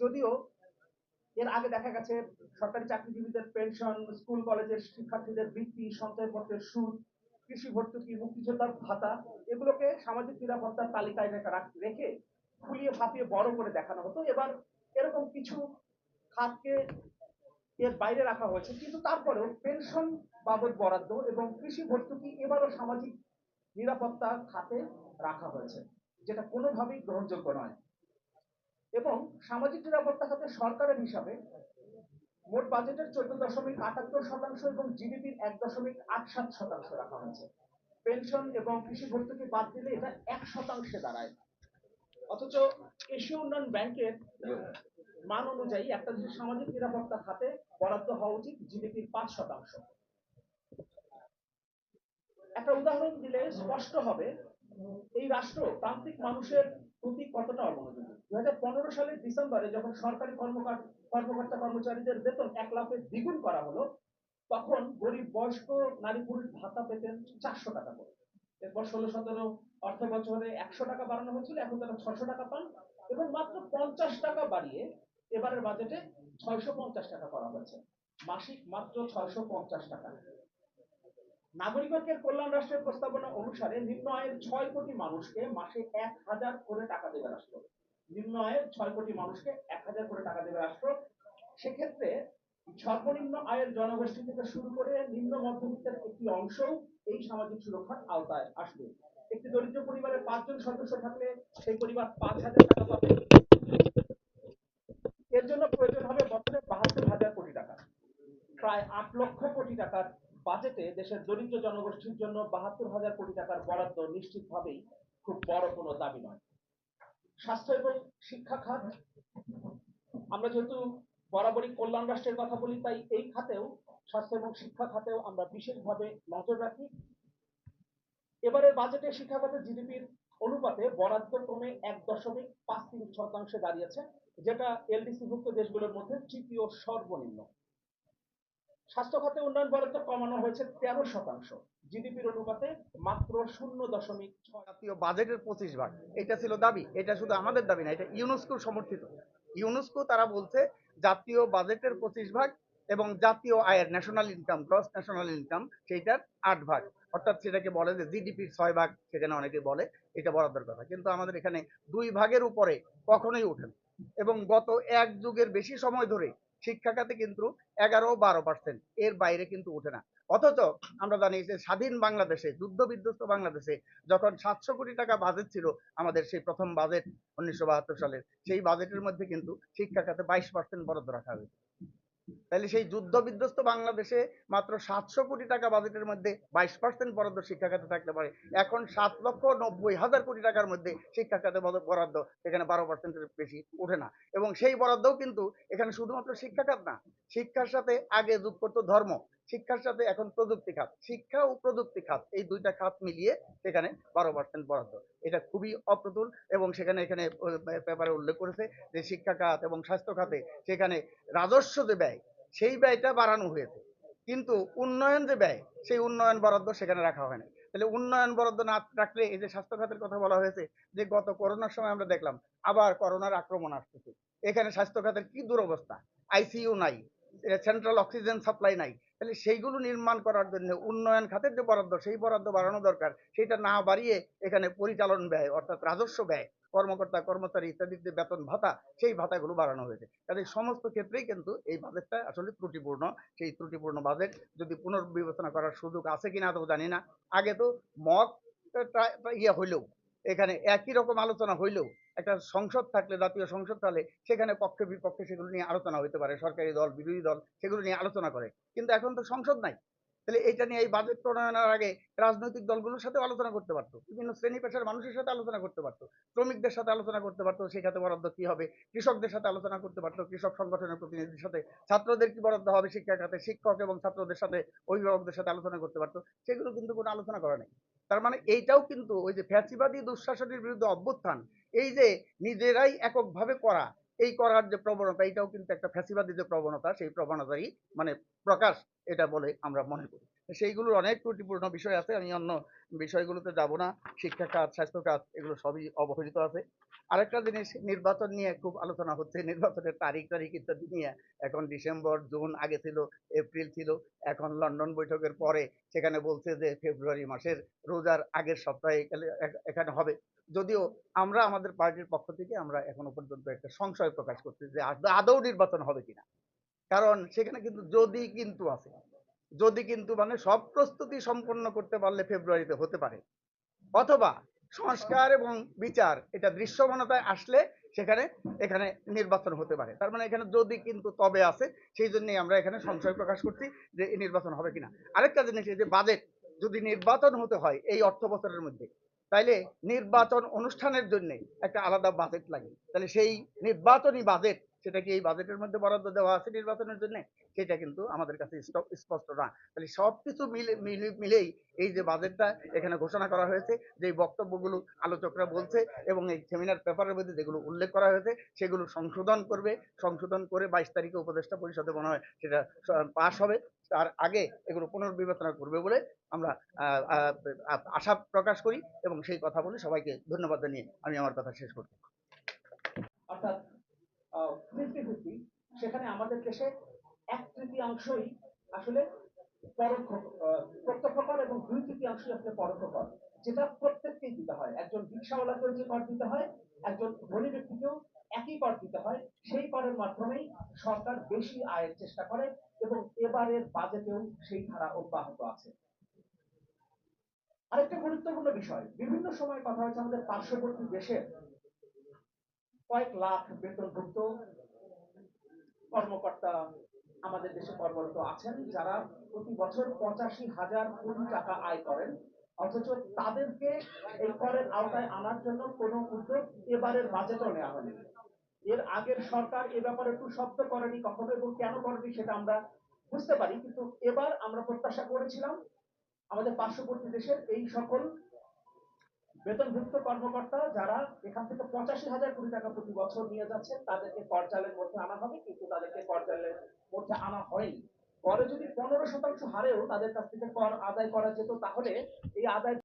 যদিও এর আগে দেখা গেছে সরকারি চাকরিজীবীদের পেনশন স্কুল কলেজের শিক্ষার্থীদের বৃত্তি সঞ্চয়পত্রের সুদ, কৃষি ভর্তুকি, মুক্তিযোদ্ধার ভাতা, এগুলোকে সামাজিক নিরাপত্তার তালিকায় রেখে ফুলিয়ে ফাঁপিয়ে বড় করে দেখানো হতো। এবার এরকম কিছু খাতকে এর বাইরে রাখা হয়েছে। কিন্তু তারপরেও পেনশন বাবদ বরাদ্দ এবং কৃষি ভর্তুকি এবারও সামাজিক নিরাপত্তা খাতে রাখা হয়েছে, যেটা কোনোভাবেই গ্রহণযোগ্য নয়। এবং সামাজিক নিরাপত্তা খাতে সরকারের হিসাবে মোট বাজেটের চোদ্দ দশমিক আটাত্তর শতাংশ এবং জিডিপির এক দশমিক আট সাত শতাংশ রাখা হয়েছে। পেনশন এবং কৃষি ভর্তুকি বাদ দিলে এটা এক শতাংশে দাঁড়ায়। অথচ এশীয় উন্নয়ন ব্যাংকের মান অনুযায়ী একটা দেশের সামাজিক নিরাপত্তা খাতে বরাদ্দ হওয়া উচিত জিডিপির পাঁচ শতাংশ। একটা উদাহরণ দিলে স্পষ্ট হবে রাষ্ট্র প্রান্তিক মানুষের প্রতি কতটা অমনোযোগী দু হাজার পনেরো সালের ডিসেম্বরে যখন সরকারি কর্মকর্তা কর্মচারীদের বেতন এক লাখে দ্বিগুণ করা হলো, তখন গরিব বয়স্ক নারী পুরুষ ভাতা পেতেন চারশো টাকা করে। এরপর ষোলো সতেরো অর্থ বছরে একশো টাকা বাড়ানো হয়েছিল এখন তারা ছশো টাকা পান এবং মাত্র পঞ্চাশ টাকা বাড়িয়ে এবারের বাজেটে ছয়শো পঞ্চাশ টাকা করা হয়েছে। মাসিক মাত্র ছয়শো পঞ্চাশ টাকা। নাগরিকের কল্যাণ রাষ্ট্রের প্রস্তাবনা অনুসারে নিম্ন আয়ের ছয় কোটি মানুষকে মাসে এক হাজার করে টাকা দেবে রাষ্ট্র। নিম্ন আয়ের ছয় কোটি মানুষকে এক হাজার করে টাকা দেবে রাষ্ট্র। সেক্ষেত্রে সর্বনিম্ন আয়ের জনগোষ্ঠী থেকে শুরু করে নিম্ন মধ্যবিত্তের একটি অংশ এই সামাজিক সুরক্ষার আওতায় আসবে। একটি দরিদ্র পরিবারের পাঁচজন সদস্য থাকলে সেই পরিবার পাঁচ হাজার টাকা পাবে। এর জন্য প্রয়োজন হবে বছরে বাহাত্তর হাজার কোটি টাকা। প্রায় আট লক্ষ কোটি টাকার বাজেটে দেশের দরিদ্র জনগোষ্ঠীর জন্য বাহাত্তর হাজার কোটি টাকার বরাদ্দ নিশ্চিতভাবেই খুব বড় কোনো দাবি নয়। স্বাস্থ্য এবং শিক্ষা খাত, আমরা যেহেতু বরাবরই কল্যাণ রাষ্ট্রের কথা বলি, তাই এই খাতেও, স্বাস্থ্য এবং শিক্ষা খাতেও আমরা বিশেষভাবে নজর রাখি। এবারের বাজেটে শিক্ষা খাতে জিডিপির অনুপাতে বরাদ্দ কমে এক দশমিক পাঁচ তিন শতাংশে দাঁড়িয়েছে, যেটা এলডিসিভুক্ত দেশগুলোর মধ্যে তৃতীয় সর্বনিম্ন। স্বাস্থ্য খাতে উন্নয়ন বরাদ্দ কমানো হয়েছে তেরো শতাংশ। জিডিপির অনুপাতে মাত্র শূন্য দশমিক বাজেটের পঁচিশ ভাগ। এটা ছিল দাবি। এটা শুধু আমাদের দাবি না, এটা ইউনেস্কোর সমর্থিত। ইউনেস্কো তারা বলছে, জাতীয় বাজেটের পঁচিশ ভাগ এবং জাতীয় আয়ের ন্যাশনাল ইনকাম ন্যাশনাল ইনকাম সেইটার আট ভাগ। অর্থাৎ সেটাকে বলে যে জিডিপির ছয় ভাগ, সেখানে অনেকে বলে এটা বরাদ্দের কথা। কিন্তু আমাদের এখানে দুই ভাগের উপরে কখনোই ওঠেন। এবং গত এক যুগের বেশি সময় ধরে শিক্ষা খাতে কিন্তু এগারো বারো পার্সেন্ট এর বাইরে কিন্তু ওঠে না। অথচ আমরা জানি যে স্বাধীন বাংলাদেশে, যুদ্ধ বিধ্বস্ত বাংলাদেশে যখন সাতশো কোটি টাকা বাজেট ছিল আমাদের সেই প্রথম বাজেট উনিশশো বাহাত্তর সালের, সেই বাজেটের মধ্যে কিন্তু শিক্ষা খাতে বাইশ পার্সেন্ট বরাদ্দ রাখা হয়েছে। তাহলে সেই যুদ্ধ বিধ্বস্ত বাংলাদেশে মাত্র সাতশো কোটি টাকা বাজেটের মধ্যে বাইশ পার্সেন্ট বরাদ্দ শিক্ষা খাতে থাকতে পারে। এখন সাত লক্ষ নব্বই হাজার কোটি টাকার মধ্যে শিক্ষা খাতে বরাদ্দ- এখানে বারো পার্সেন্টের বেশি ওঠে না। এবং সেই বরাদ্দও কিন্তু এখানে শুধুমাত্র শিক্ষা খাত না, শিক্ষার সাথে আগে যোগ করতো ধর্ম। শিক্ষার সাথে এখন প্রযুক্তি খাত। শিক্ষা ও প্রযুক্তি খাত, এই দুইটা খাত মিলিয়ে সেখানে বারো পার্সেন্ট বরাদ্দ। এটা খুবই অপ্রতুল এবং সেখানে এখানে পেপারে উল্লেখ করেছে যে শিক্ষা খাত এবং স্বাস্থ্য খাতে সেখানে রাজস্ব যে ব্যয়, সেই ব্যয়টা বাড়ানো হয়েছে। কিন্তু উন্নয়ন যে ব্যয়, সেই উন্নয়ন বরাদ্দ সেখানে রাখা হয় না তাহলে উন্নয়ন বরাদ্দ না রাখলে এই যে স্বাস্থ্য খাতের কথা বলা হয়েছে, যে গত করোনার সময় আমরা দেখলাম, আবার করোনার আক্রমণ আসতেছে। এখানে স্বাস্থ্য খাতের কি দুরবস্থা? আইসিইউ নাই সেন্ট্রাল অক্সিজেন সাপ্লাই নাই তাহলে সেইগুলো নির্মাণ করার জন্য উন্নয়ন খাতের যে বরাদ্দ, সেই বরাদ্দ বাড়ানো দরকার। সেটা না বাড়িয়ে এখানে পরিচালন ব্যয় অর্থাৎ রাজস্ব ব্যয়, কর্মকর্তা, কর্মচারী ইত্যাদির যে বেতন ভাতা, সেই ভাতাগুলো বাড়ানো হয়েছে। কাজে সমস্ত ক্ষেত্রেই কিন্তু এই বাজেটটা আসলে ত্রুটিপূর্ণ। সেই ত্রুটিপূর্ণ বাজেট যদি পুনর্বিবেচনা করার সুযোগ আছে কিনা তো জানি না। আগে তো মক ইয়ে হইলেও এখানে একই রকম আলোচনা হইলেও একটা সংসদ থাকলে, জাতীয় সংসদ থাকলে, সেখানে পক্ষে, বিপক্ষে সেগুলো নিয়ে আলোচনা হতে পারে। সরকারি দল, বিরোধী দল, সেগুলো নিয়ে আলোচনা করে। কিন্তু এখন তো সংসদ নাই। তাহলে এটা নিয়ে এই বাজেট প্রণয়নের আগে রাজনৈতিক দলগুলোর সাথে আলোচনা করতে পারতো। বিভিন্ন শ্রেণি পেশার মানুষের সাথে আলোচনা করতে পারতো। শ্রমিকদের সাথে আলোচনা করতে পারতো। সেই খাতে বরাদ্দ কি হবে? কৃষকদের সাথে আলোচনা করতে পারতো। কৃষক সংগঠনের প্রতিনিধির সাথে ছাত্রদের কি বরাদ্দ হবে? শিক্ষা খাতে শিক্ষক এবং ছাত্রদের সাথে অভিভাবকদের সাথে আলোচনা করতে পারতো। সেগুলো কিন্তু কোনো আলোচনা করা নেই। তার মানে এইটাও কিন্তু ওই যে ফ্যাসিবাদী দুঃশাসনের বিরুদ্ধে অভ্যুত্থান, এই যে নিজেরাই এককভাবে করা, এই করার যে প্রবণতা এটাও কিন্তু একটা ফ্যাসিবাদী যে প্রবণতা, সেই প্রবণতারই মানে প্রকাশ, এটা বলে আমরা মনে করি। সেইগুলোর অনেক ত্রুটিপূর্ণ বিষয় আছে, আমি অন্য বিষয়গুলোতে যাব না, শিক্ষা কাজ, স্বাস্থ্য কাজ, এগুলো সবই অবহেলিত আছে। আরেকটা জিনিস, নির্বাচন নিয়ে খুব আলোচনা হচ্ছে। নির্বাচনের তারিখ তারিখ ইত্যাদি নিয়ে। এখন ডিসেম্বর, জুন আগে ছিল, এপ্রিল ছিল। এখন লন্ডন বৈঠকের পরে সেখানে বলছে যে ফেব্রুয়ারি মাসের রোজার আগের সপ্তাহে এখানে- হবে। যদিও আমরা আমাদের পার্টির পক্ষ থেকে আমরা এখনও পর্যন্ত একটা সংশয় প্রকাশ করছি যে আদ- নির্বাচন হবে কিনা। কারণ সেখানে কিন্তু যদি কিন্তু আছে। যদি কিন্তু মানে সব প্রস্তুতি সম্পন্ন করতে পারলে ফেব্রুয়ারিতে হতে পারে। অথবা সংস্কার এবং বিচার, এটা দৃশ্যমানতায় আসলে সেখানে, এখানে নির্বাচন হতে পারে। তার মানে এখানে যদি কিন্তু তবে আছে, সেই জন্যই আমরা এখানে সংশয় প্রকাশ করছি যে এই নির্বাচন হবে কিনা। আরেকটা জিনিস এই যে বাজেট, যদি নির্বাচন হতে হয় এই অর্থ বছরের মধ্যে, তাইলে নির্বাচন অনুষ্ঠানের জন্য একটা আলাদা বাজেট লাগে। তাহলে সেই নির্বাচনী বাজেট সেটা কি এই বাজেটের মধ্যে বরাদ্দ দেওয়া আছে নির্বাচনের জন্য? সেটা কিন্তু আমাদের কাছে স্পষ্ট না। তাহলে সবকিছু মিলে, মিলে- মিলেই এই যে বাজেটটা এখানে ঘোষণা করা হয়েছে, যে বক্তব্যগুলো আলোচকরা বলছে এবং এই সেমিনার পেপারের মধ্যে যেগুলো উল্লেখ করা হয়েছে, সেগুলো সংশোধন করবে। সংশোধন করে বাইশ তারিখে উপদেষ্টা পরিষদে মনে হয় সেটা পাশ হবে। তার আগে এগুলো পুনর্বিবেচনা করবে বলে আমরা আশা প্রকাশ করি এবং সেই কথা বলে সবাইকে ধন্যবাদ জানিয়ে আমি আমার কথা শেষ করছি। অর্থাৎ সেখানে আমাদের দেশে এক তৃতীয়াংশই আসলে পরোক্ষ প্রত্যক্ষ কর এবং দুই তৃতীয়াংশই আসলে পরোক্ষ কর যেটা প্রত্যেককেই দিতে হয়। একজন রিক্সাওয়ালাকেও যে কর দিতে হয়, একজন ধনী ব্যক্তিকেও একই কর দিতে হয়। সেই করের মাধ্যমেই সরকার বেশি আয়ের চেষ্টা করে এবং এবারের বাজেটেও সেই ধারা অব্যাহত আছে। আরেকটা গুরুত্বপূর্ণ বিষয়, বিভিন্ন সময় কথা হচ্ছে আমাদের পার্শ্ববর্তী দেশের কয়েক লাখ বেতনভুক্ত কর্মকর্তা আমাদের দেশে কর্মরত আছেন, যারা প্রতি বছর পঁচাশি হাজার কোটি টাকা আয় করেন। অথচ তাদেরকে এই করের আওতায় আনার জন্য কোনো উদ্যোগ এবারের বাজেটও নেওয়া হয়নি। এর আগের সরকার এ ব্যাপারে একটু শব্দ করেনি কখনো এবং কেন করেনি সেটা আমরা বুঝতে পারি, কিন্তু এবার আমরা প্রত্যাশা করেছিলাম আমাদের পার্শ্ববর্তী দেশের এই সকল বেতনভুক্ত কর্মকর্তা যারা এখান থেকে পঁচাশি হাজার কোটি টাকা প্রতি বছর নিয়ে যাচ্ছেন, তাদেরকে করজালের মধ্যে আনা হবে, কিন্তু তাদেরকে করজালের মধ্যে আনা হয়নি। পরে যদি পনেরো শতাংশ হারেও তাদের কাছ থেকে কর আদায় করা যেত, তাহলে এই আদায়